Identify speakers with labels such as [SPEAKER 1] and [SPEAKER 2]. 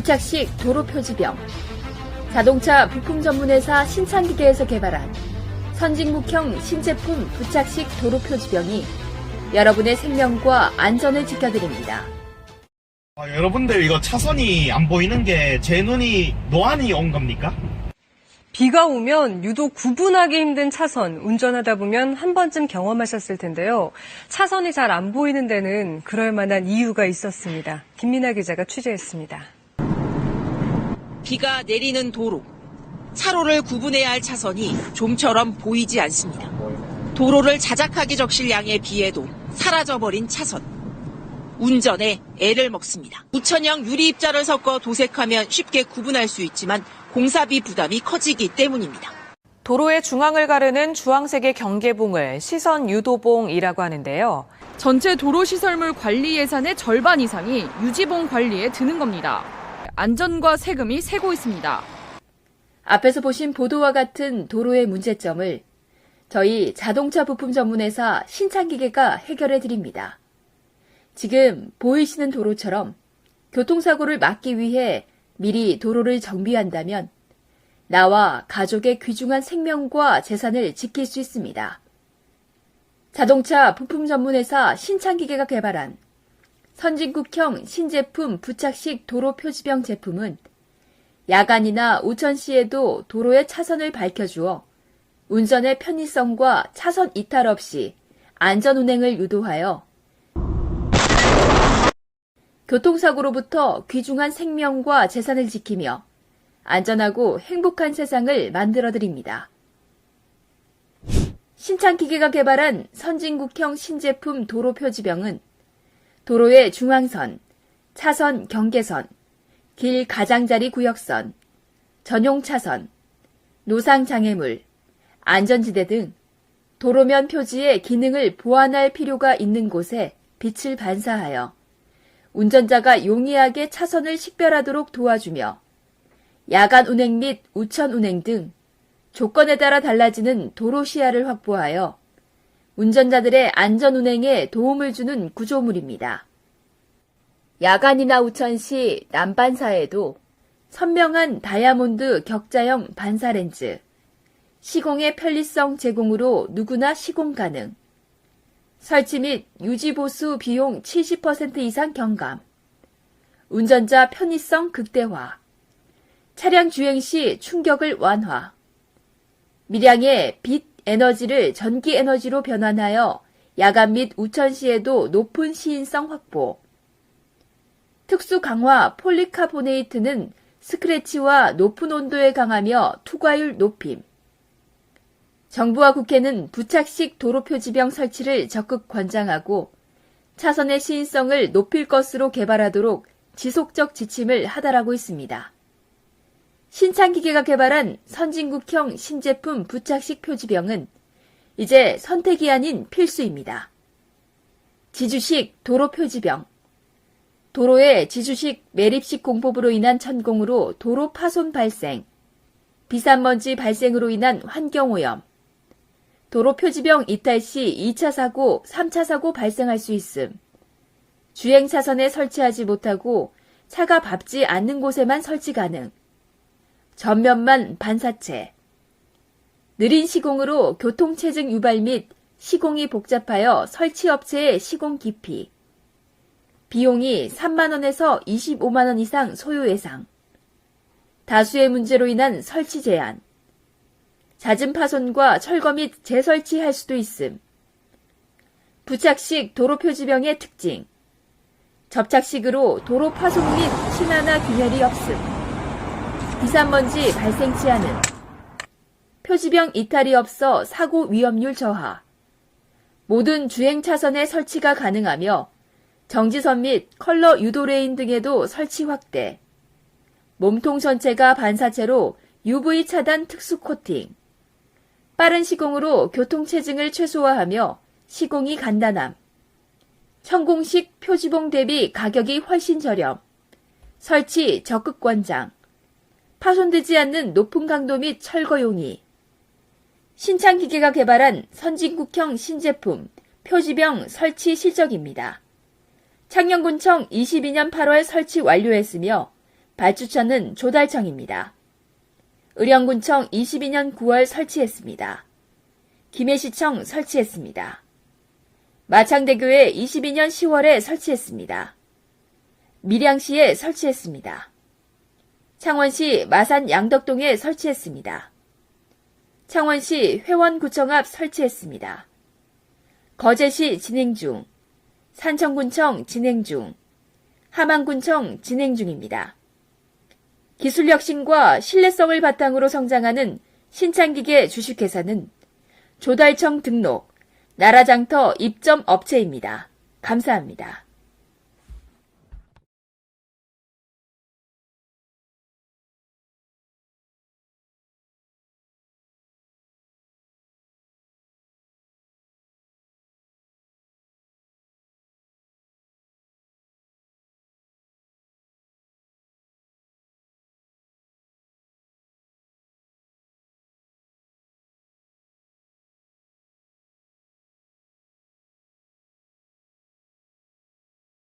[SPEAKER 1] 부착식 도로 표지병. 자동차 부품 전문회사 신창기계에서 개발한 선진국형 신제품 부착식 도로 표지병이 여러분의 생명과 안전을 지켜드립니다.
[SPEAKER 2] 아, 여러분들 이거 차선이 안 보이는 게 제 눈이 노안이 온 겁니까?
[SPEAKER 3] 비가 오면 유독 구분하기 힘든 차선 운전하다 보면 한 번쯤 경험하셨을 텐데요. 차선이 잘 안 보이는 데는 그럴 만한 이유가 있었습니다. 김민아 기자가 취재했습니다.
[SPEAKER 4] 비가 내리는 도로. 차로를 구분해야 할 차선이 좀처럼 보이지 않습니다. 도로를 자작하게 적실 양의 비에도 사라져버린 차선. 운전에 애를 먹습니다. 우천형 유리 입자를 섞어 도색하면 쉽게 구분할 수 있지만 공사비 부담이 커지기 때문입니다.
[SPEAKER 5] 도로의 중앙을 가르는 주황색의 경계봉을 시선 유도봉이라고 하는데요.
[SPEAKER 6] 전체 도로 시설물 관리 예산의 절반 이상이 유지봉 관리에 드는 겁니다. 안전과 세금이 새고 있습니다.
[SPEAKER 1] 앞에서 보신 보도와 같은 도로의 문제점을 저희 자동차 부품 전문회사 신창기계가 해결해 드립니다. 지금 보이시는 도로처럼 교통사고를 막기 위해 미리 도로를 정비한다면 나와 가족의 귀중한 생명과 재산을 지킬 수 있습니다. 자동차 부품 전문회사 신창기계가 개발한 선진국형 신제품 부착식 도로 표지병 제품은 야간이나 오천 시에도 도로의 차선을 밝혀주어 운전의 편의성과 차선 이탈 없이 안전 운행을 유도하여 교통사고로부터 귀중한 생명과 재산을 지키며 안전하고 행복한 세상을 만들어 드립니다. 신창기계가 개발한 선진국형 신제품 도로 표지병은 도로의 중앙선, 차선 경계선, 길 가장자리 구역선, 전용 차선, 노상 장애물, 안전지대 등 도로면 표지의 기능을 보완할 필요가 있는 곳에 빛을 반사하여 운전자가 용이하게 차선을 식별하도록 도와주며 야간 운행 및 우천 운행 등 조건에 따라 달라지는 도로 시야를 확보하여 운전자들의 안전 운행에 도움을 주는 구조물입니다. 야간이나 우천 시 난반사에도 선명한 다이아몬드 격자형 반사 렌즈, 시공의 편리성 제공으로 누구나 시공 가능, 설치 및 유지 보수 비용 70% 이상 경감, 운전자 편의성 극대화, 차량 주행 시 충격을 완화, 미량의 빛 에너지를 전기 에너지로 변환하여 야간 및 우천 시에도 높은 시인성 확보, 특수 강화 폴리카보네이트는 스크래치와 높은 온도에 강하며 투과율 높임. 정부와 국회는 부착식 도로 표지병 설치를 적극 권장하고 차선의 시인성을 높일 것으로 개발하도록 지속적 지침을 하달하고 있습니다. 신창기계가 개발한 선진국형 신제품 부착식 표지병은 이제 선택이 아닌 필수입니다. 지주식 도로 표지병. 도로의 지주식 매립식 공법으로 인한 천공으로 도로 파손 발생, 비산 먼지 발생으로 인한 환경오염, 도로 표지병 이탈 시 2차 사고, 3차 사고 발생할 수 있음, 주행 차선에 설치하지 못하고 차가 밟지 않는 곳에만 설치 가능, 전면만 반사체, 느린 시공으로 교통체증 유발 및 시공이 복잡하여 설치업체의 시공 기피, 비용이 3만원에서 25만원 이상 소요 예상. 다수의 문제로 인한 설치 제한. 잦은 파손과 철거 및 재설치할 수도 있음. 부착식 도로 표지병의 특징. 접착식으로 도로 파손 및 친화나 균열이 없음. 비산먼지 발생치 않음. 표지병 이탈이 없어 사고 위험률 저하. 모든 주행 차선에 설치가 가능하며 정지선 및 컬러 유도 레인 등에도 설치 확대. 몸통 전체가 반사체로 UV 차단 특수 코팅. 빠른 시공으로 교통체증을 최소화하며 시공이 간단함. 천공식 표지봉 대비 가격이 훨씬 저렴. 설치 적극 권장. 파손되지 않는 높은 강도 및 철거 용이. 신창기계가 개발한 선진국형 신제품 표지병 설치 실적입니다. 창녕군청 22년 8월 설치 완료했으며 발주처는 조달청입니다. 의령군청 22년 9월 설치했습니다. 김해시청 설치했습니다. 마창대교에 22년 10월에 설치했습니다. 밀양시에 설치했습니다. 창원시 마산 양덕동에 설치했습니다. 창원시 회원구청 앞 설치했습니다. 거제시 진행 중, 산청군청 진행 중, 함안군청 진행 중입니다. 기술 혁신과 신뢰성을 바탕으로 성장하는 신창기계 주식회사는 조달청 등록, 나라장터 입점 업체입니다. 감사합니다.